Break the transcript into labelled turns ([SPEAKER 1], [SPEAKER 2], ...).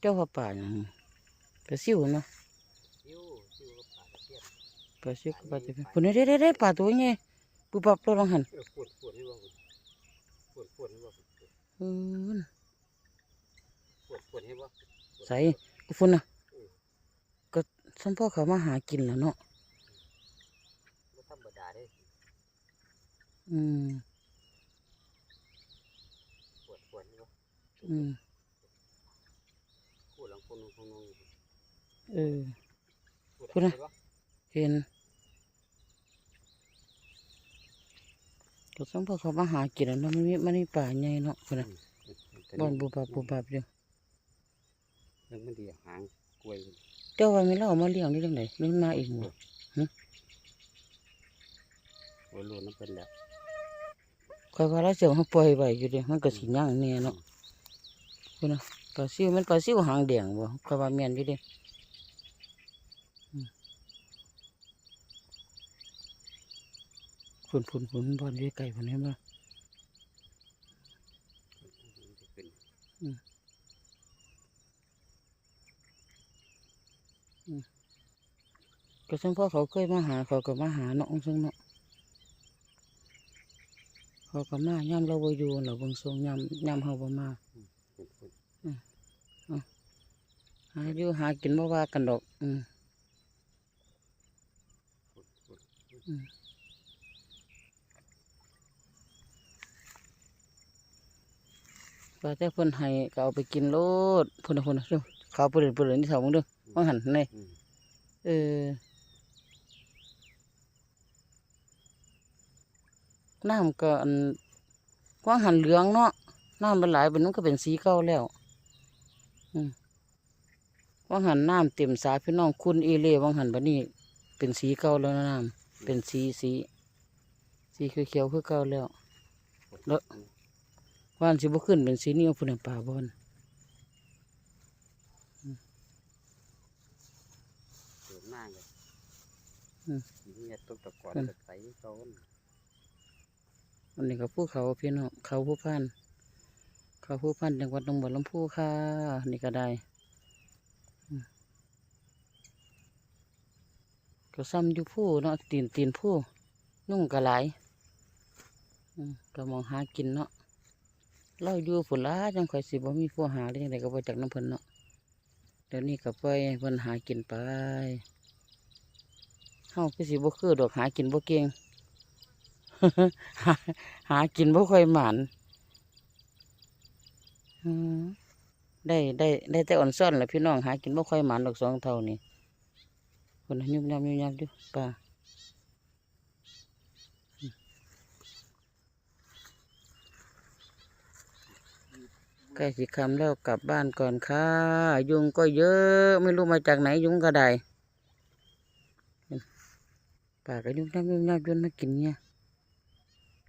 [SPEAKER 1] เจ้าว่าป่าอย่างปลาซิวเนาะ
[SPEAKER 2] ซิวซิวกับปลาตะเพียน
[SPEAKER 1] ปลาซิวกับปลาตะเพียนปุ่นได้ได้ได้ปลาตัวใหญ่ปูปับตัวลงหัน
[SPEAKER 2] เออปวดปวดนี่ว่าปวดปวดนี่ว่า
[SPEAKER 1] อืม
[SPEAKER 2] ปวดปวดนี่ว่า
[SPEAKER 1] ใส่กูฝุ่นน่ะก็ สัมพ่อเขามาหากินแล้วเนาะ
[SPEAKER 2] ไม่ธรรมดาเด้
[SPEAKER 1] อืม
[SPEAKER 2] ปวดปวดนี่ว่า
[SPEAKER 1] อืม
[SPEAKER 2] ปวดหลังคนนึงคนนึง
[SPEAKER 1] เออ
[SPEAKER 2] ปวด
[SPEAKER 1] พูดนะ
[SPEAKER 2] ว่า
[SPEAKER 1] เห็นก็สัมพ่อเขามาหากินแล้วเนาะมันมีมันมีป่าใหญ่เนาะพุ่นน่ะบอนบูบับบูบับอยู่
[SPEAKER 2] ยังไม่ดีหางกล้วย
[SPEAKER 1] เจ้าว่ามีเราเอามาเลี้ยงได้จังไดมันมาเองบ่
[SPEAKER 2] โอ้ยรู้น้ำเป็นแล้ว
[SPEAKER 1] คอยว่าเราเสียวเขาปล่อยไว้อยู่เดิมันก็สิย่างแน่เนาะพุ่นน่ะปลาซิวมันปลาซิวหางแดงบ่คอยว่าแม่นอยู่เดิอืมฝุ่นฝุ่นฝุ่นบอนอยู่ไกลพุ่นเห็นบ่
[SPEAKER 2] เป็
[SPEAKER 1] ก็ซึ่งพ่อเขาเคยมาหาเขาก็มาหาเนาะซึ่งเนาะเขาก็มาย่ำเราบ่อยู่เราเบิ่งทรงย่ำย่ำเฮาบ่มา
[SPEAKER 2] เป็นเป็น
[SPEAKER 1] หาอยู่หากินบ่ว่ากันดอก อืม
[SPEAKER 2] ปวดปวด
[SPEAKER 1] ว่าแต่เพิ่นให้ก็เอาไปกินโลดพุ่นน่ะพุ่นน่ะเด้อเขาวเปลือนเปลือนนี่เสามึงเด้อว่าหันนี่
[SPEAKER 2] อืม
[SPEAKER 1] เออ น้ำก็อันว่าหันเหลืองเนาะน้ำมันหลายเป็นมันก็เป็นสีเก่าแล้วอืมว่าหันน้ำเต็มสาพี่น้องคุณอีเล่ว่าหันบัดนี้ เป็นสีเก่าแล้วนะน้ำเป็นสีสีสีเขียวๆคือเก่าแล้ว
[SPEAKER 2] ปวด
[SPEAKER 1] แล้วว่านสิบ่ขึ้นเป็นสีนี้พุ่นนะป่าบอน
[SPEAKER 2] ปวดมากเลย
[SPEAKER 1] อืม
[SPEAKER 2] เนี่ยต้นตะกอน
[SPEAKER 1] อืม
[SPEAKER 2] ตะไคร้เขา
[SPEAKER 1] อันนี้ก็ภูเขาพี่น้องเขาผู้พันเขาผู้พันจังหวัดหนองบัวลำพูค่ะ นี่ก็ได้ก็ซ้ำอยู่ผู้เนาะตีนตีนผู้นุ่งก็หลก็มองหากินเนาะเราอยู่ฝุ่นละจังข่อยสิบ่มีผู้หาได้จังไดก็บ่จักน้ำเพิ่นเนาะเดี๋ยวนี้ก็ปเพิ่นหากินไปเฮาคือสิบ่คือดอกหากินบ่เก่ง หาหากินบ่ค่อยหมานได้ได้ได้แต่อ่อนซ่อนแหละพี่น้องหากินบ่ค่อยหมานดอกสองเท่านี่คนยุบยับยุบยับอยู่ป่าใกล้สิคำแล้วกลับบ้านก่อนค่ะ ยุงก็เยอะไม่รู้มาจากไหนยุงก็ได้ป่าก็ยุบยับยุบยับจนมากินเนี่ย